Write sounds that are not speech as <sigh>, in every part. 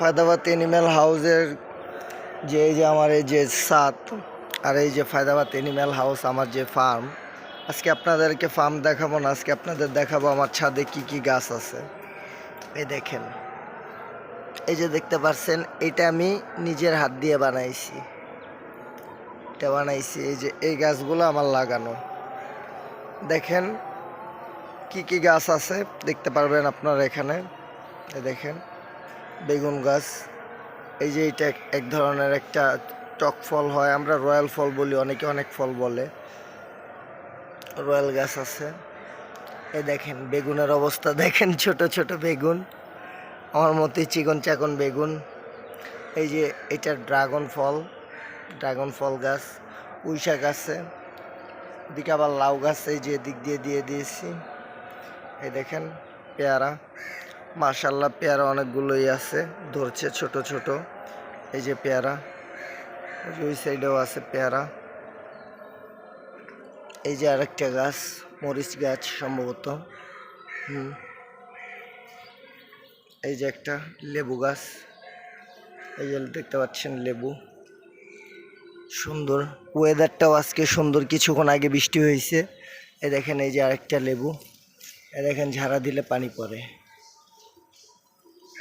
Faydabad animal হাউসের যে, এই যে আমার এই যে সাত আর এই যে ফায়দাবাদ এনিম্যাল হাউস আমার যে ফার্ম আজকে আপনাদেরকে ফার্ম দেখাবো না, আজকে আপনাদের দেখাবো আমার ছাদে কি কি গাছ আছে। এই দেখেন, এই যে দেখতে পাচ্ছেন এটা আমি নিজের হাত দিয়ে বানাইছি। এটা বানাইছি, এই যে, এই গাছগুলো আমার লাগানো। দেখেন, কি কি গাছ আছে, দেখতে পারবেন আপনারা এখানে। দেখেন বেগুন গাছ। এই যে এটা এক- ধরনের একটা টক ফল হয়, আমরা রয়্যাল ফল বলি, অনেকে অনেক ফল বলে। রয়্যাল গাছ আছে। এই দেখেন, বেগুনের অবস্থা <laughs> দেখেন, ছোট ছোট বেগুন। আমার মতোই চিকন চাকন বেগুন। এই যে এটা ড্রাগন ফল ড্রাগন ফল গাছ। পুঁই শাক আছে। এদিকে আবার লাউ গাছ, এই যে দিক দিয়ে দিয়ে দিয়েছি। এই দেখেন, পেয়ারা। মাশাল্লাহ পেয়ারা অনেকগুলোই আছে, ধরছে ছোট ছোট। এই যে পেয়ারা ওই সাইডেও আছে পেয়ারা। এই যে আরেকটা গাছ, মরিচ গাছ সম্ভবত। হুম। এই যে একটা লেবু গাছ, এই যে দেখতে পাচ্ছেন লেবু। সুন্দর। ওয়েদারটাও আজকে সুন্দর, কিছুক্ষণ আগে বৃষ্টি হয়েছে। এ দেখেন এই যে আরেকটা লেবু এ দেখেন ঝাড়া দিলে পানি পড়ে।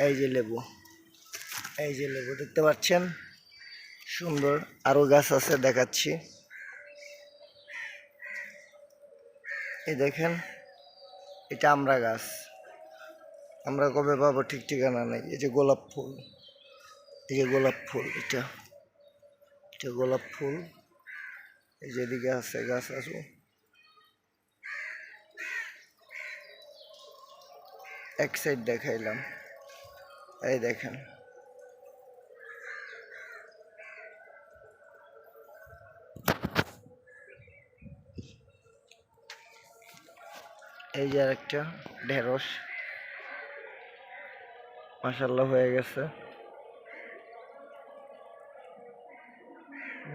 এই যে লেবু, এই যে লেবু দেখতে পাচ্ছেন? সুন্দর আরও গাছ আছে দেখাচ্ছি। এই দেখেন, এটা আমরা গাছ। আমরা কবে পাবো ঠিক ঠিকানা নেই। এই যে গোলাপ ফুল, এই যে গোলাপ ফুল, এটা। এটা গোলাপ ফুল, এই যেদিকে আছে গাছ আছে। এক সাইড দেখাইলাম। এই দেখেন। এই যে আরেকটা ঢেঁড়স। মাসাল্লাহ হয়ে গেছে।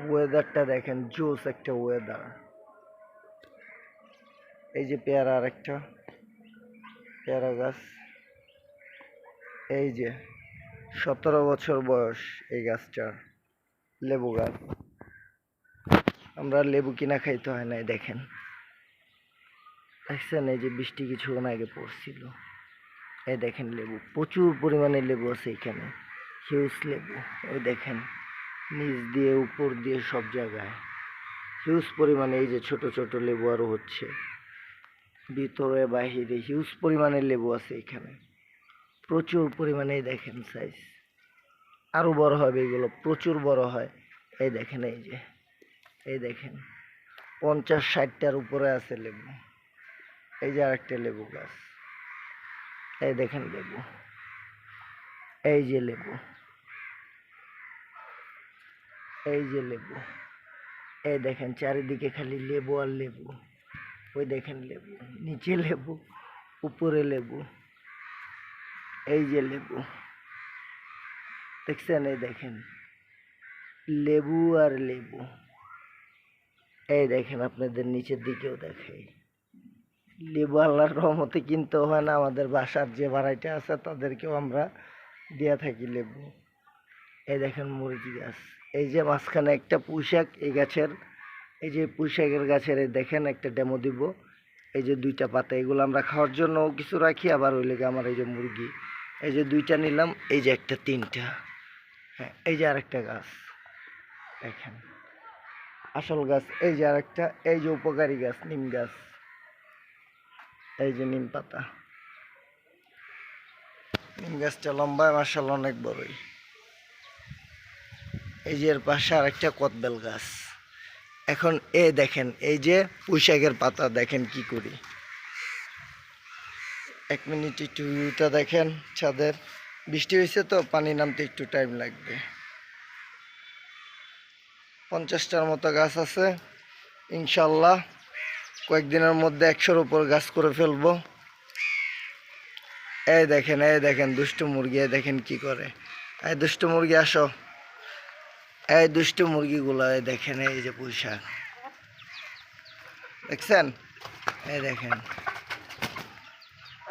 ওয়েদারটা দেখেন, জোস একটা ওয়েদার এই যে পেয়ারা আরেকটা, পেয়ারা গাছ। এই যে, সতেরো বছর বয়স এই গাছটার, লেবু গাছ। আমরা লেবু কিনা খাইতে হয় নাই, দেখেন। দেখছেন এই যে বৃষ্টি কিছুক্ষণ আগে পড়ছিল। এই দেখেন লেবু, প্রচুর পরিমাণে লেবু আছে এখানে। হিউজ লেবু, ওই দেখেন। নিচ দিয়ে, উপর দিয়ে, সব জায়গায়। হিউজ পরিমাণে এই যে ছোট ছোট লেবু আরও হচ্ছে। ভিতরে, বাহিরে হিউজ পরিমাণে লেবু আছে এখানে। প্রচুর পরিমাণে দেখেন সাইজ আরও বড় হবে এগুলো, প্রচুর বড় হয়। এই দেখেন, এই যে, এই দেখেন। পঞ্চাশ ষাটটার উপরে আছে লেবু। এই যে আরেকটা লেবু গাছ। এই দেখেন লেবু। এই যে লেবু। এই যে লেবু। এই দেখেন, চারিদিকে খালি লেবু আর লেবু। ওই দেখেন লেবু। নিচে লেবু, উপরে লেবু। এই যে লেবু, দেখছেন? এই দেখেন, লেবু আর লেবু। এই দেখেন, আপনাদের নিচের দিকেও দেখাই। লেবু আল্লাহর রহমতে কিনতে হয় না, আমাদের বাসার যে ভাড়াইটা আছে, তাদেরকেও আমরা দিয়া থাকি লেবু। এই দেখেন মুরগি গাছ। এই যে মাঝখানে একটা পুঁইশাক, এই গাছের, এই যে পুঁইশাকের গাছের, এই দেখেন, একটা ডেমো দিব। এই যে দুইটা পাতা, এগুলো আমরা খাওয়ার জন্য কিছু রাখি, আবার ওই লেগে আমার এই যে মুরগি এই যে দুইটা নিলাম, এই যে একটা তিনটা। হ্যাঁ এই যে আরেকটা গাছ। দেখেন, আসল গাছ, এই যে আরেকটা, এই যে উপকারী গাছ, নিম গাছ। এই যে নিম পাতা। নিম গাছটা লম্বায় মার্শাল অনেক বড়ই। এই যে এর পাশে আরেকটা কদবেল গাছ। এখন এ দেখেন, এই যে পুঁইশাকের পাতা, দেখেন কি করি। এক মিনিট একটু ভিউটা দেখেন ছাদের। বৃষ্টি হয়েছে তো, পানি নামতে একটু টাইম লাগবে। পঞ্চাশটার মতো গাছ আছে, ইনশাল্লাহ। কয়েকদিনের মধ্যে একশোর উপর গাছ করে ফেলব। এই দেখেন এই দেখেন দুষ্টু মুরগি, এই দেখেন কি করে। এই দুষ্টু মুরগি, আসো। এই দুষ্টু মুরগিগুলো, এই দেখেন, এই যে পুঁইশাক। দেখছেন? এই দেখেন।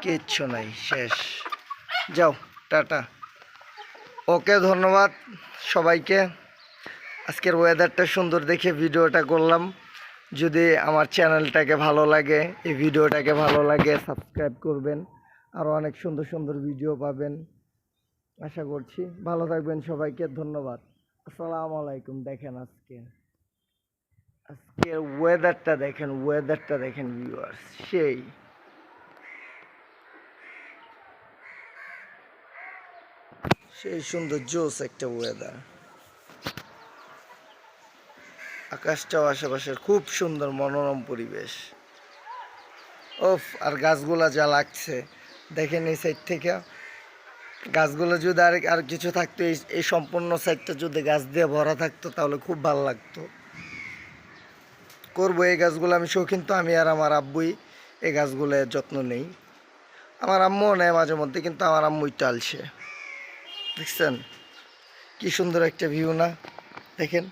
কিচ্ছু নাই, শেষ। যাও, টাটা। ওকে, ধন্যবাদ সবাইকে। আজকের ওয়েদারটা সুন্দর দেখে ভিডিওটা করলাম। যদি আমার চ্যানেলটাকে ভালো লাগে, এই ভিডিওটাকে ভালো লাগে সাবস্ক্রাইব করবেন। আরও অনেক সুন্দর সুন্দর ভিডিও পাবেন। আশা করছি ভালো থাকবেন সবাইকে, ধন্যবাদ। আসসালামু আলাইকুম, দেখেন আজকে। আজকের ওয়েদারটা দেখেন ওয়েদারটা দেখেন ভিউয়ার্স সেই। সেই সুন্দর জোস একটা ওয়েদার আকাশটাও আশেপাশের খুব সুন্দর, মনোরম পরিবেশ। ওফ, আর গাছগুলা যা লাগছে, দেখেন এই সাইড থেকে। গাছগুলো যদি আর আর কিছু থাকতো, এই এই সম্পূর্ণ সাইডটা যদি গাছ দিয়ে ভরা থাকতো, তাহলে খুব ভালো লাগতো। করব এই গাছগুলো আমি শৌখিন তো আমি আর আমার আব্বুই এই গাছগুলোর যত্ন নেই। আমার আম্মুও নেয় মাঝে মধ্যে, কিন্তু আমার আম্মুই টালছে দেখছেন? কি সুন্দর একটা ভিউ না? দেখেন,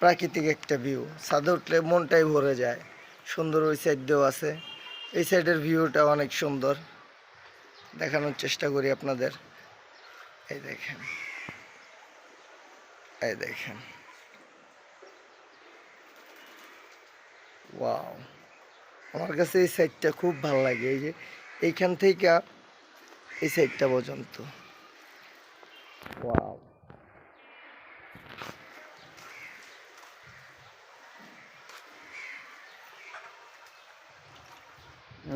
প্রাকৃতিক একটা ভিউ ছাদে উঠলে মনটাই ভরে যায়। সুন্দর ওই সাইড দিয়েও আছে। এই সাইডের ভিউটা অনেক সুন্দর। দেখানোর চেষ্টা করি আপনাদের। এই দেখেন। এই দেখেন। ওয়াও আমার কাছে এই সাইডটা খুব ভালো লাগে। এই যে, এইখান থেকে এই সাইডটা পর্যন্ত। ওয়াও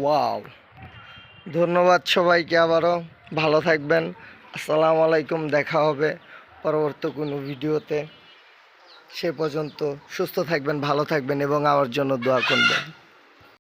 ওয়াও ধন্যবাদ সবাইকে আবারও। ভালো থাকবেন। আসসালামু আলাইকুম। দেখা হবে পরবর্তী কোনো ভিডিওতে। সে পর্যন্ত সুস্থ থাকবেন, ভালো থাকবেন এবং আমার জন্য দোয়া করবেন।